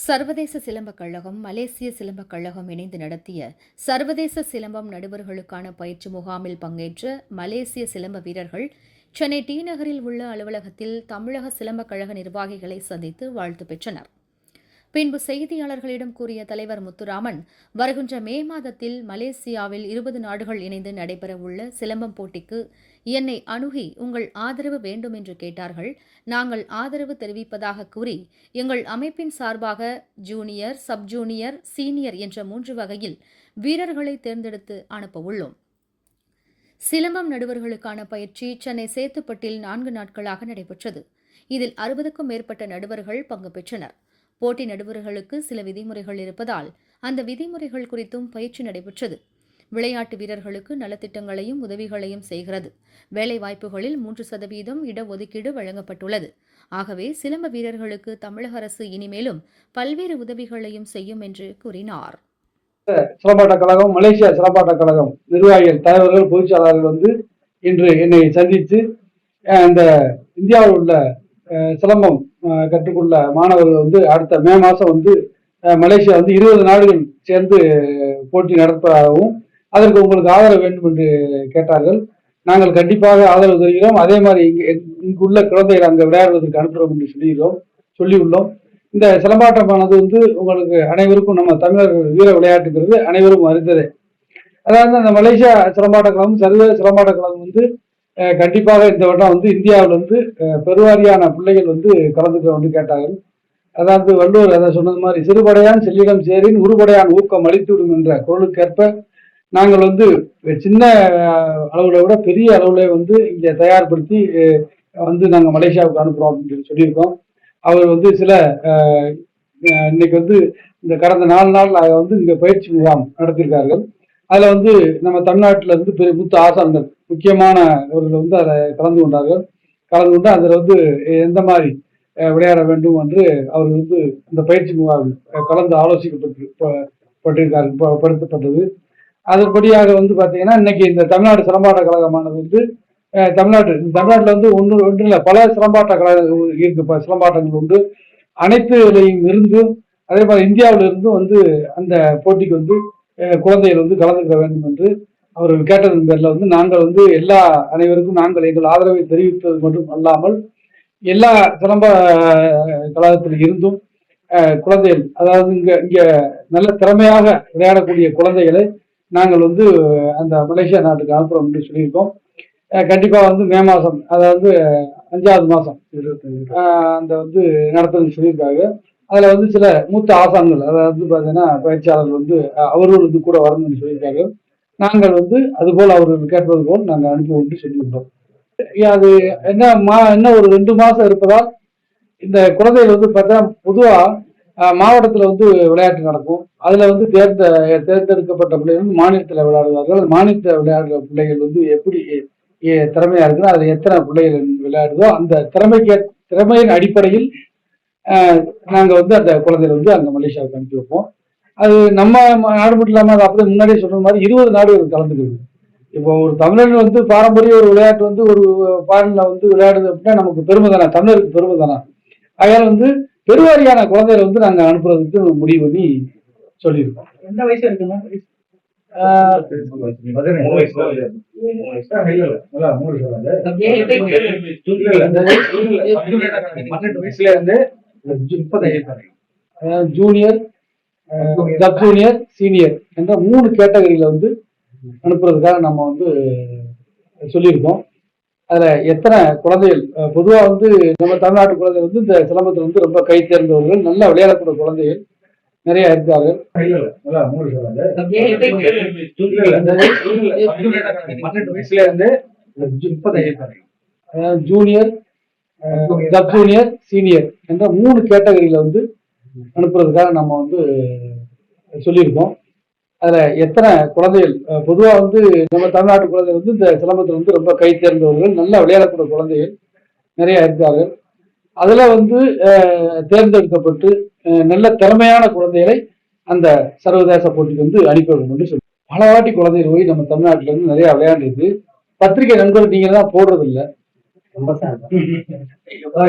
சர்வதேச சிலம்பக் கழகம் மலேசிய சிலம்பக் கழகம் இணைந்து நடத்திய சர்வதேச சிலம்பம் நடுவர்களுக்கான பயிற்சி முகாமில் பங்கேற்ற மலேசிய சிலம்ப வீரர்கள் சென்னை டி நகரில் உள்ள அலுவலகத்தில் தமிழக சிலம்பக் கழக நிர்வாகிகளை சந்தித்து வாழ்த்து பெற்றனர். பின்பு செய்தியாளர்களிடம் கூறிய தலைவர் முத்துராமன் வருகின்ற மே மாதத்தில் மலேசியாவில் இருபது நாடுகள் இணைந்து நடைபெறவுள்ள சிலம்பம் போட்டிக்கு என்னை அணுகி உங்கள் ஆதரவு வேண்டும் என்று கேட்டார்கள். நாங்கள் ஆதரவு தெரிவிப்பதாக கூறி எங்கள் அமைப்பின் சார்பாக ஜூனியர் சப்ஜூனியர் சீனியர் என்ற மூன்று வகையில் வீரர்களை தேர்ந்தெடுத்து அனுப்பவுள்ளோம். சிலம்பம் நடுவர்களுக்கான பயிற்சி சென்னை சேத்துப்பட்டில் நான்கு நாட்களாக நடைபெற்றது. இதில் அறுபதுக்கும் மேற்பட்ட நடுவர்கள் பங்கு பெற்றனர். போட்டி நடுவர்களுக்கு சில விதிமுறைகள் இருப்பதால் அந்த விதிமுறைகள் குறித்தும் பயிற்சி நடைபெற்றது. விளையாட்டு வீரர்களுக்கு நலத்திட்டங்களையும் உதவிகளையும் செய்கிறது. வேலைவாய்ப்புகளில் மூன்று சதவீதம் இடஒதுக்கீடு வழங்கப்பட்டுள்ளது. ஆகவே சிலம்ப வீரர்களுக்கு தமிழக அரசு இனிமேலும் பல்வேறு உதவிகளையும் செய்யும் என்று கூறினார். சிலம்பாட்ட கழகம் மலேசியா சிலம்பாட்ட கழகம் நிர்வாகிகள் தலைவர்கள் பொதுச்செயலாளர்கள் வந்து இன்று என்னை சந்தித்து இந்த இந்தியாவில் உள்ள சிலம்பம் கற்றுக்கொள்ள மாணவர்கள் வந்து அடுத்த மே மாதம் வந்து மலேசியா வந்து இருபது நாடுகள் சேர்ந்து போட்டி நடப்பதாகவும் அதற்கு உங்களுக்கு ஆதரவு வேண்டும் என்று கேட்டார்கள். நாங்கள் கண்டிப்பாக ஆதரவு தருகிறோம். அதே மாதிரி இங்கே இங்குள்ள குழந்தைகள் அங்கே விளையாடுவதற்கு அனுப்புகிறோம் என்று சொல்லியிருக்கிறோம் சொல்லியுள்ளோம். இந்த சிலம்பாட்டமானது வந்து உங்களுக்கு அனைவருக்கும் நம்ம தமிழர்கள் வீர விளையாட்டுங்கிறது அனைவரும் அறிந்ததே. அதாவது அந்த மலேசியா சிலம்பாட்ட கழகம் சர்வதேச சிலம்பாட்ட கழகம் வந்து கண்டிப்பாக இந்த வட்டம் வந்து இந்தியாவில் வந்து பெருவாரியான பிள்ளைகள் வந்து கலந்துக்க வந்து கேட்டார்கள். அதாவது வள்ளுவர் அதை சொன்னது மாதிரி சிறுபடையான் செல்லிடம் சேரின் உருபடையான் ஊக்கம் அளித்துவிடும் என்ற குரலுக்கேற்ப நாங்கள் வந்து சின்ன அளவில் விட பெரிய அளவில் வந்து இங்கே தயார்படுத்தி வந்து நாங்கள் மலேசியாவுக்கு அனுப்புகிறோம் அப்படின்னு சொல்லி சொல்லியிருக்கோம். அவர் வந்து சில இன்னைக்கு வந்து இந்த கடந்த நாலு நாள் வந்து இங்கே பயிற்சி முகாம் நடத்தியிருக்கார்கள். அதில் வந்து நம்ம தமிழ்நாட்டில் இருந்து பெரிய மூத்த ஆசான்கள் முக்கியமானவர்கள் வந்து அதில் கலந்து கொண்டார்கள். கலந்து கொண்டு அதில் வந்து எந்த மாதிரி விளையாட வேண்டும் என்று அவர் வந்து அந்த பயிற்சி முகாமில் கலந்து ஆலோசிக்கப்பட்டு ப- பட்டிருக்காரு ப- படுத்தப்பட்டது. அதன்படியாக வந்து பார்த்தீங்கன்னா இன்னைக்கு இந்த தமிழ்நாடு சிலம்பாட்ட கழகமானது வந்து தமிழ்நாட்டு தமிழ்நாட்டில் வந்து ஒன்று ஒன்று இல்லை பல சிலம்பாட்ட கழகங்கள் இருக்கு சிலம்பாட்டங்கள் உண்டு. அனைத்துலையும் இருந்து அதே மாதிரி இந்தியாவிலிருந்து வந்து அந்த போட்டிக்கு வந்து குழந்தைகள் வந்து கலந்துக்க வேண்டும் என்று அவர்கள் கேட்டதன் பேரில் வந்து நாங்கள் வந்து எல்லா அனைவருக்கும் நாங்கள் எங்கள் ஆதரவை தெரிவித்தது மட்டும் அல்லாமல் எல்லா சிலம்ப கழகத்தில் இருந்தும் குழந்தைகள் அதாவது இங்க இங்க நல்ல திறமையாக விளையாடக்கூடிய குழந்தைகளை நாங்கள் வந்து அந்த மலேசியா நாட்டுக்கு அனுப்புறோம் என்று சொல்லியிருக்கோம். அஹ், கண்டிப்பா வந்து மே மாதம் அதாவது அஞ்சாவது மாதம் அந்த வந்து நடத்துன்னு சொல்லியிருக்காங்க. அதில் வந்து சில மூத்த ஆசான்கள் அதாவது பார்த்தீங்கன்னா பயிற்சியாளர்கள் வந்து அவர்கள் வந்து கூட வரணும்னு சொல்லியிருக்காங்க நாங்கள் வந்து அதுபோல் அவர்கள் கேட்பது போல் நாங்கள் அனுப்புவோம்னு சொல்லியிருந்தோம் அது என்ன மா என்ன ஒரு ரெண்டு மாதம் இருப்பதால் இந்த குழந்தைகள் வந்து பார்த்தா பொதுவாக மாவட்டத்தில் வந்து விளையாட்டு நடக்கும். அதில் வந்து தேர்ந்த தேர்ந்தெடுக்கப்பட்ட பிள்ளைகள் வந்து மாநிலத்தில் விளையாடுவார்கள். மாநிலத்தில் விளையாடுற பிள்ளைகள் வந்து எப்படி திறமையாக இருக்குன்னா அது எத்தனை பிள்ளைகள் விளையாடுதோ அந்த திறமைக்கு திறமையின் அடிப்படையில் அஹ், நாங்க வந்து அந்த குழந்தைகளை வந்து அங்க மலேசியாவுக்கு அனுப்பி வைப்போம். அது நம்ம நாடு மட்டும் இல்லாம அது அப்படியே முன்னாடியே சொன்ன மாதிரி இருபது நாடுகள் கலந்துக்குது. இப்போ ஒரு தமிழன் வந்து பாரம்பரிய ஒரு விளையாட்டு வந்து ஒரு பாடல வந்து விளையாடுது அப்படின்னா நமக்கு பெருமை தானே தமிழருக்கு பெருமை தானே. அதனால வந்து பெருவாரியான குழந்தைகளை வந்து நாங்க அனுப்புறதுக்கு முடிவு பண்ணி சொல்லியிருக்கோம். எந்த வயசு. இருக்குங்க. பன்னெண்டு வயசுல இருந்து. ஜூனியர் சப் ஜூனியர் சீனியர் என்ற மூணு கேட்டகரியில வந்து அனுப்புறதுக்காக நம்ம வந்து சொல்லியிருக்கோம். அதுல எத்தனை குழந்தைகள் பொதுவா வந்து நம்ம தமிழ்நாட்டு குழந்தைகள் வந்து இந்த சிலம்பத்தில் வந்து ரொம்ப கை தேர்ந்தவர்கள் நல்லா விளையாடக்கூடிய குழந்தைகள் நிறைய இருக்கார்கள். பன்னெண்டு வயசுல இருந்து. ஜூனியர் சப் ஜூனியர் சீனியர் என்ற மூணு கேட்டகரியில வந்து அனுப்புறதுக்காக நம்ம வந்து சொல்லியிருக்கோம். அதுல எத்தனை குழந்தைகள் பொதுவா வந்து நம்ம தமிழ்நாட்டு குழந்தைகள் வந்து இந்த சிலம்பத்தில் வந்து ரொம்ப கை தேர்ந்தவர்கள் நல்லா விளையாடக்கூடிய குழந்தைகள் நிறைய இருக்காங்க. அதுல வந்து தேர்ந்தெடுக்கப்பட்டு நல்ல திறமையான குழந்தைகளை அந்த சர்வதேச போட்டிக்கு வந்து அனுப்பி வைக்கணும் சொல்லி. பல வாட்டி குழந்தைகள் போய் நம்ம தமிழ்நாட்டில் இருந்து நிறைய விளையாண்டுருக்கு. பத்திரிகை நண்பர்கள் நீங்க தான் போடுறது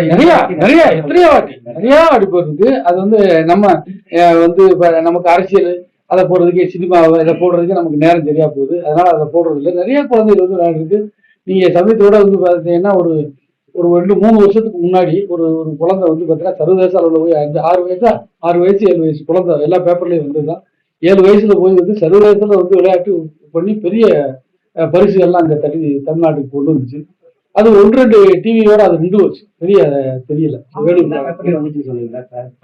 நிறைய நிறைய எத்தனையோ வாட்டி நிறைய வாட்டி அது வந்து நம்ம வந்து நமக்கு அரசியல் அதை போடுறதுக்கு சினிமா இதை போடுறதுக்கு நமக்கு நேரம் சரியா போகுது. அதனால அதை போடுறது இல்லை நிறைய குழந்தைகள் வந்து விளையாடுறது நீங்க சமயத்தோட வந்து பார்த்தீங்கன்னா ஒரு ஒரு ரெண்டு மூணு வருஷத்துக்கு முன்னாடி ஒரு ஒரு குழந்தை வந்து பார்த்தீங்கன்னா சர்வதேச அளவில் போய் அஞ்சு ஆறு வயசா ஆறு வயசு ஏழு வயசு குழந்தை எல்லா பேப்பர்லயும் வந்துதான் ஏழு வயசுல போய் வந்து சர்வதேசத்துல வந்து விளையாட்டு பண்ணி பெரிய பரிசுகள்லாம் அங்கே தட்டி தமிழ்நாட்டுக்கு கொண்டு வந்துச்சு. அது ஒன்று ரெண்டு டிவியோட அது நின்று வச்சு. பெரிய தெரியல.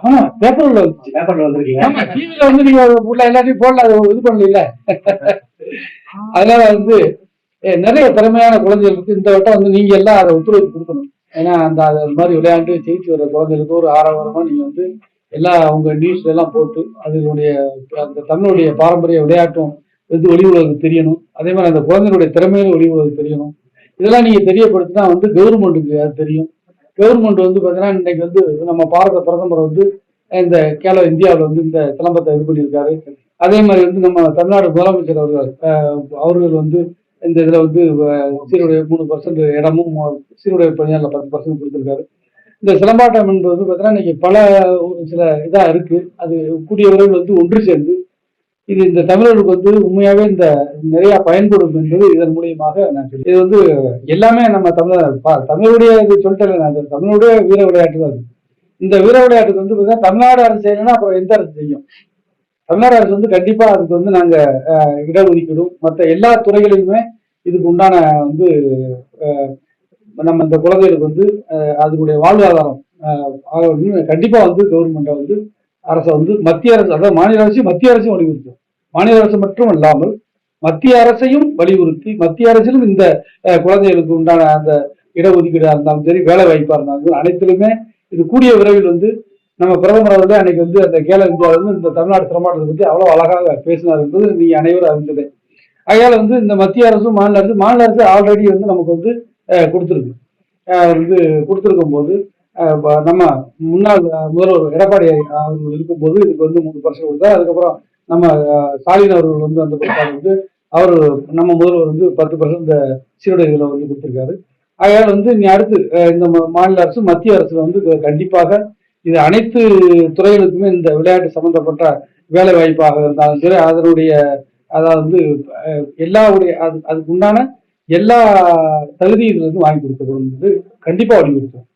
ஆமா பேப்பர்ல பேப்பர்ல வந்திருக்கீங்க. ஆமா டிவில வந்து நீங்க உள்ள எல்லாத்தையும் போடல அதை இது பண்ணல அதனால வந்து நிறைய திறமையான குழந்தைகளுக்கு இந்த வட்டம் வந்து நீங்க எல்லாம் அதை ஒத்துழைப்பு கொடுக்கணும். ஏன்னா அந்த அது மாதிரி விளையாண்டு ஜெயிச்சு வர குழந்தைகளுக்கு ஒரு ஆரவாரமா நீங்க வந்து எல்லா அவங்க நியூஸ்ல எல்லாம் போட்டு அதனுடைய அந்த தமிழுடைய பாரம்பரிய விளையாட்டும் வந்து ஒளி உலகம் தெரியணும். அதே மாதிரி அந்த குழந்தைகளுடைய திறமையில ஒளி உலகம் தெரியணும். இதெல்லாம் நீங்க தெரியப்படுத்தினா வந்து கவர்மெண்ட்டுக்கு அது தெரியும். கவர்மெண்ட் வந்து பார்த்தீங்கன்னா இன்னைக்கு வந்து நம்ம பாரத பிரதமர் வந்து இந்த கேலோ இந்தியாவில் வந்து இந்த சிலம்பத்தை இது பண்ணியிருக்காரு. அதே மாதிரி வந்து நம்ம தமிழ்நாடு முதலமைச்சர் அவர்கள் அவர்கள் வந்து இந்த இதில் வந்து சீருடைய மூணு பர்சன்ட் இடமும் சீருடைய பணியாளர் பத்து பர்சன்ட் கொடுத்துருக்காரு. இந்த சிலம்பாட்டம் என்பது வந்து பார்த்தீங்கன்னா இன்னைக்கு பல ஒரு சில இதாக இருக்குது அது கூடிய விரைவில் வந்து ஒன்று சேர்ந்து இது இந்த தமிழர்களுக்கு வந்து உண்மையாவே இந்த நிறைய பயன்படும் என்பது இதன் மூலியமாக நான் சொல்லி இது வந்து எல்லாமே நம்ம தமிழர் தமிழுடைய இது சொல்லிட்டேன் நான் தமிழுடைய வீர விளையாட்டு தான் இந்த வீர விளையாட்டுக்கு வந்து பார்த்தீங்கன்னா தமிழ்நாடு அரசு செய்யலைன்னா அப்புறம் எந்த அரசு செய்யும்? தமிழ்நாடு அரசு வந்து கண்டிப்பா அதுக்கு வந்து நாங்க இட இடஒதுக்கீடும். மற்ற எல்லா துறைகளிலுமே இதுக்கு உண்டான வந்து நம்ம இந்த குழந்தைகளுக்கு வந்து அதனுடைய வாழ்வாதாரம் கண்டிப்பா வந்து கவர்மெண்ட்டை வந்து அரசை வந்து மத்திய அரசு அதாவது மாநில அரசு மத்திய அரசையும் வலியுறுத்தும். மாநில அரசு மட்டும் இல்லாமல் மத்திய அரசையும் வலியுறுத்தி மத்திய அரசிலும் இந்த குழந்தைகளுக்கு உண்டான அந்த இடஒதுக்கீடாக இருந்தாலும் சரி வேலை வாய்ப்பாக இருந்தாலும் சரி அனைத்திலுமே இது கூடிய விரைவில் வந்து நம்ம பிரதமர் அவர்கள் அன்னைக்கு வந்து அந்த கேல இந்தியாவில் வந்து இந்த தமிழ்நாடு திறமாட்டத்தை பற்றி அவ்வளோ அழகாக பேசினார் என்பது நீங்கள் அனைவரும் அறிஞ்சது அதையால் வந்து இந்த மத்திய அரசும் மாநில அரசு மாநில அரசு ஆல்ரெடி வந்து நமக்கு வந்து கொடுத்துருக்கு. வந்து கொடுத்துருக்கும் போது நம்ம முன்னாள் முதல்வர் எடப்பாடி அவர்கள் இருக்கும்போது இதுக்கு வந்து மூணு பர்சன்ட் கொடுத்தார். அதுக்கப்புறம் நம்ம ஸ்டாலின் அவர்கள் வந்து அந்த பிற்பாடு வந்து அவர் நம்ம முதல்வர் வந்து பத்து பர்சன்ட் இந்த சீருடைகளை வந்து கொடுத்துருக்காரு. அதனால வந்து இனி அடுத்து இந்த மாநில அரசு மத்திய அரசு வந்து கண்டிப்பாக இது அனைத்து துறைகளுக்குமே இந்த விளையாட்டு சம்பந்தப்பட்ட வேலை வாய்ப்பாக இருந்தாலும் சரி அதனுடைய அதாவது வந்து எல்லாவுடைய அது அதுக்கு உண்டான எல்லா தகுதியும் இதுல வாங்கி கொடுக்கப்படும் கண்டிப்பாக வலியுறுத்தும்